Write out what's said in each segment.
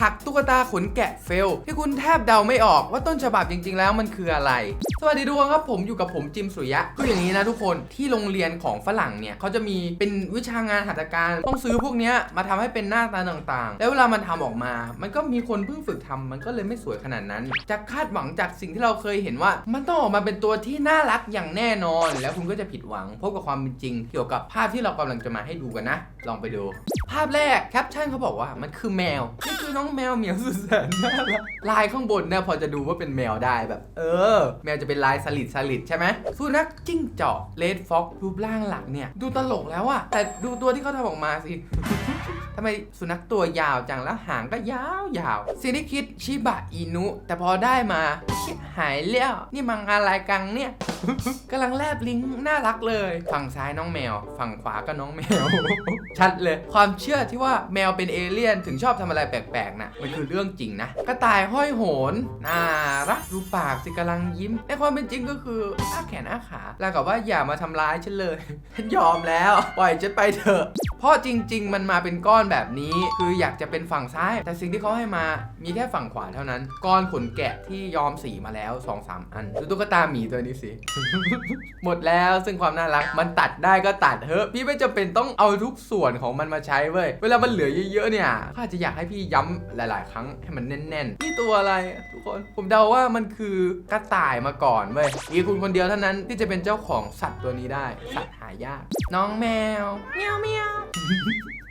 ถักตุ๊กตาขนแกะเฟล ที่คุณแทบเดาไม่ออกว่าต้นฉบับจริง ๆ แล้วมันคืออะไร สวัสดีทุกคนครับผมอยู่กับผมจิมสุยะคืออย่างนี้นะทุกคนที่โรงเรียนของฝรั่งเนี่ยเขาจะมีเป็นวิชางานหัตถการต้องซื้อพวกนี้มาทำให้เป็นหน้าตาต่างๆ แล้วเวลามันทำออกมา มันก็มีคนเพิ่งฝึกทำมันก็เลยไม่สวยขนาดนั้นจะคาดหวังจากสิ่งที่เราเคยเห็นว่า มันต้องออกมาเป็นตัวที่น่ารักอย่างแน่นอน แล้วคุณก็จะผิดหวังพบกับความเป็นจริง เกี่ยวกับภาพที่เรากำลังจะมาให้ดูกันนะ ลองไปดู ภาพแรกแคปชั่นเขาบอกว่ามันคือแมวนี่คือน้องแมวเหมียวสุดแสนน่ารักลายข้างบนเนี่ยพอจะดูว่าเป็นแมวได้แบบ เออ แมวจะเป็นลายสลิดสลิดใช่ไหมสุนัขจิ้งจอกเลดฟ็อกรูปร่างหลักเนี่ย ดูตลกแล้วอะแต่ดูตัวที่เขาทำออกมาสิทำไมสุนัขตัวยาวจังแล้วหางก็ยาวยาวสิ่งที่คิดชิบะอินุ แต่พอได้มาหายแล้วนี่มังอะไรกังเนี่ย กำลังแลบลิงก์น่ารักเลย ฝั่งซ้ายน้องแมว ฝั่งขวาก็น้องแมว ชัดเลย ความเชื่อที่ว่าแมวเป็นเอเลี่ยนถึงชอบทำอะไรแปลกๆนะมันคือเรื่องจริงนะกระต่ายห้อยโหนน่ารักดูปากสิกำลังยิ้มในความเป็นจริงก็คืออ้าแขนอ้าขาแล้วกับว่าอย่ามาทำร้ายฉันเลยฉันยอมแล้ว ปล่อยฉันไปเถอะเพราะจริง ๆ มันมาเป็นก้อนแบบนี้ คืออยากจะเป็นฝั่งซ้าย แต่สิ่งที่เขาให้มามีแค่ฝั่งขวาเท่านั้น ก้อนขนแกะที่ยอมสีมาแล้ว2อสามอันดูตุ๊กตาหมีตัวนี้สิหมดแล้วซึ่งความน่ารักมันตัดได้ก็ตัดเถอะพี่ไม่จำเป็นต้องเอาทุกส่วนของมันมาใช้เว้ยเวลามันเหลือเยอะๆเนี่ยข้าจะอยากให้พี่ย้ำหลาย ๆ ครั้งให้มันแน่นๆนี่ตัวอะไรทุกคนผมเดาว่ามันคือกระต่ายมาก่อนเว้ยมีคุณคนเดียวเท่านั้นที่จะเป็นเจ้าของสัตว์ตัวนี้ได้ สัตว์หายาก น้องแมวเมียวเมียว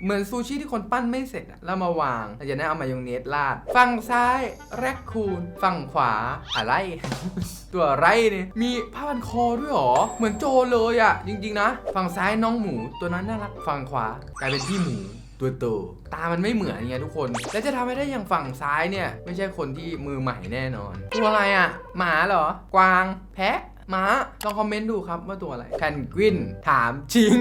เหมือนซูชิที่คนปั้นไม่เสร็จอะแล้วมาวางแล้วจากนั้เอามายองเนสราด ฝั่งซ้ายแรคคูน ฝั่งขวาอะไร ตัวไรเนี่ยมีผ้าพันคอด้วยหรอ เหมือนโจเลยอะจริง ๆ นะ ฝั่งซ้ายน้องหมูตัวนั้นน่ารัก ฝั่งขวากลายเป็นพี่หมูตัวโตตามันไม่เหมือนไงทุกคน แล้วจะทำให้ได้อย่างฝั่งซ้ายเนี่ย ไม่ใช่คนที่มือใหม่แน่นอน ตัวอะไรอะหมาเหรอ กวาง แพะ ม้าลองคอมเมนต์ดูครับว่าตัวอะไรแพนกวินถามจริง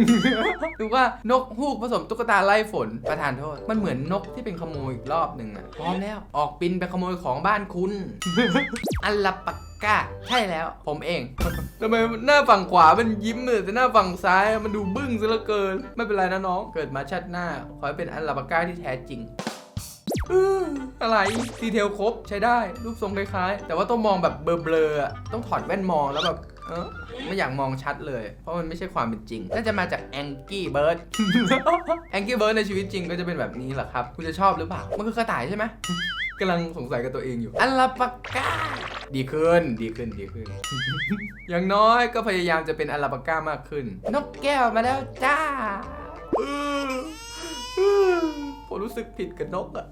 หรือว่านกฮูกผสมตุ๊กตาไล่ฝนประทานโทษ มันเหมือนนกที่เป็นขโมยอีกรอบหนึ่งอะพร้อมแล้วออกบินไปขโมยของบ้านคุณ อัลลปักกาใช่แล้วผมเอง ทำไมหน้าฝั่งขวามันยิ้มเลยแต่หน้าฝั่งซ้ายมันดูบึ้งซะเหลือเกิน ไม่เป็นไรนะน้อง เกิดมาชาติหน้า ขอให้เป็นอัลลาปักกาที่แท้จริง อะไรดีเทลครบใช้ได้รูปทรงคล้ายๆ แต่ว่าต้องมองแบบเบลอๆอะต้องถอดแว่นมองแล้วแบบเออไม่อยากมองชัดเลย เพราะมันไม่ใช่ความเป็นจริง น่าจะมาจากแองกี้เบิร์ดแองกี้เบิร์ดในชีวิตจริงก็จะเป็นแบบนี้แหละครับ คุณจะชอบหรือเปล่า มันคือกระต่ายใช่ไหมกำลังสงสัยกับตัวเองอยู่ อัลลาปากกาดีขึ้น ดีขึ้น ดีขึ้น อย่างน้อยก็พยายามจะเป็นอัลลาปากกามากขึ้น นกแก้วมาแล้วจ้า รู้สึกผิดกับนกอะ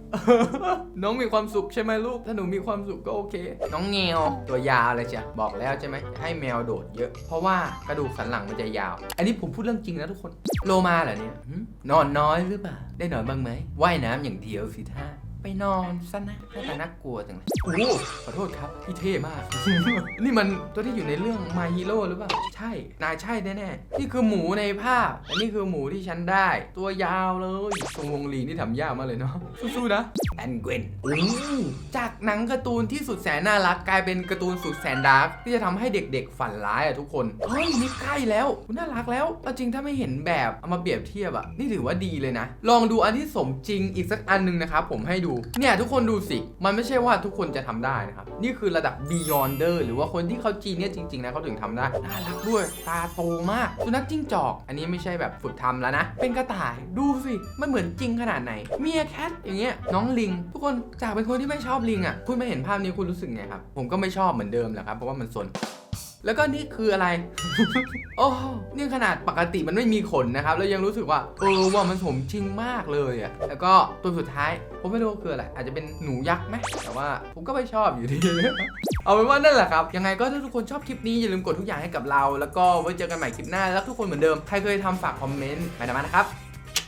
น้องมีความสุขใช่ไหมลูก ถ้าหนูมีความสุขก็โอเค น้องเงวตัวยาวเลยจ้ะบอกแล้วใช่ไหมให้แมวโดดเยอะ เพราะว่ากระดูกสันหลังมันจะยาว อันนี้ผมพูดเรื่องจริงนะทุกคน โลมาเหรอเนี่ยหึนอนน้อยหรือเปล่า ได้นอนบ้างไหมว่ายน้ำอย่างเดียวสิท่า ไปนอนซะนะหน้าตาน่ากลัวจังเลยโอ้ขอโทษครับพี่เท่มาก นี่มันตัวที่อยู่ในเรื่อง My Hero หรือเปล่า ใช่ นายใช่แน่ๆ นี่คือหมูในภาพอันนี้คือหมูที่ฉันได้ ตัวยาวเลยทรงวงลีนี่ทำยากมากเลยเนาะ สู้ๆนะแอนเกวนโอ้จากหนังการ์ตูนที่สุดแสนน่ารักกลายเป็นการ์ตูนสุดแสนดาร์กที่จะทำให้เด็กๆฝันร้ายอะทุกคน เฮ้ยนี่ใกล้แล้วน่ารักแล้วเอาจริงถ้าไม่เห็นแบบเอามาเปรียบเทียบอะนี่ถือว่าดีเลยนะ ลองดูอันที่สมจริงอีกสักอันหนึงนะครับผมให้ดูเนี่ยทุกคนดูสิ มันไม่ใช่ว่าทุกคนจะทำได้นะครับ นี่คือระดับ Beyonder หรือว่าคนที่เขาจีเนี่ยจริงๆนะเขาถึงทำได้ น่ารักด้วย ตาโตมาก สุนัขจิ้งจอก อันนี้ไม่ใช่แบบฝึกทำแล้วนะ เป็นกระต่าย ดูสิ มันเหมือนจริงขนาดไหน เมียแคทอย่างเงี้ย น้องลิง ทุกคนจากเป็นคนที่ไม่ชอบลิงอะ คุณมาเห็นภาพนี้คุณรู้สึกไงครับ ผมก็ไม่ชอบเหมือนเดิมแหละครับ เพราะว่ามันสน แล้วก็นี่คืออะไร โอ้นี่ขนาดปกติมันไม่มีขนนะครับ แล้วยังรู้สึกว่า เออว่ามันสมจริงมากเลยอะแล้วก็ตัวสุดท้าย ผมไม่รู้ว่าคืออะไร อาจจะเป็นหนูยักษ์ไหมแต่ว่าผมก็ไม่ชอบอยู่ดี เอาเป็นว่านั่นแหละครับ ยังไงก็ถ้าทุกคนชอบคลิปนี้อย่าลืมกดทุกอย่างให้กับเรา แล้วก็ไว้เจอกันใหม่คลิปหน้า แล้วทุกคนเหมือนเดิม ใครเคยทำฝากคอมเมนต์มาหน่อยนะครับ